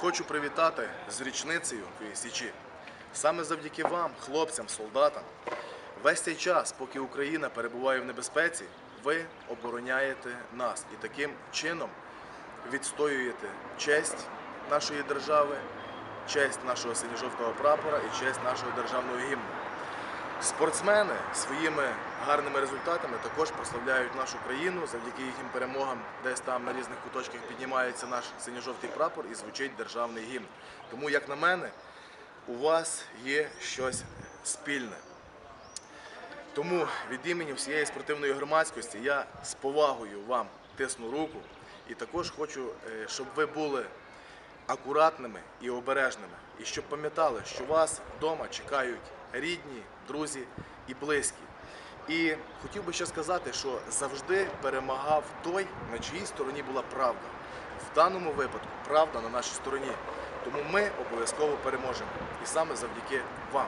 хочу привітати з річницею Січі. Саме завдяки вам, хлопцям, солдатам, весь цей час, поки Україна перебуває в небезпеці, ви обороняєте нас і таким чином відстоюєте честь нашої держави, честь нашого синьо-жовтого прапора і честь нашого державного гімну. Спортсмени своїми гарними результатами також прославляють нашу країну. Завдяки їхнім перемогам, десь там на різних куточках піднімається наш синьо-жовтий прапор і звучить державний гімн. Тому, як на мене, у вас є щось спільне. Тому від імені всієї спортивної громадськості я з повагою вам тисну руку і також хочу, е, щоб ви були акуратними і обережними, і щоб пам'ятали, що вас вдома чекають рідні, друзі і близькі. І хотів би ще сказати, що завжди перемагав той, на чиїй стороні була правда. В даному випадку правда на нашій стороні. Тому ми обов'язково переможемо. І саме завдяки вам.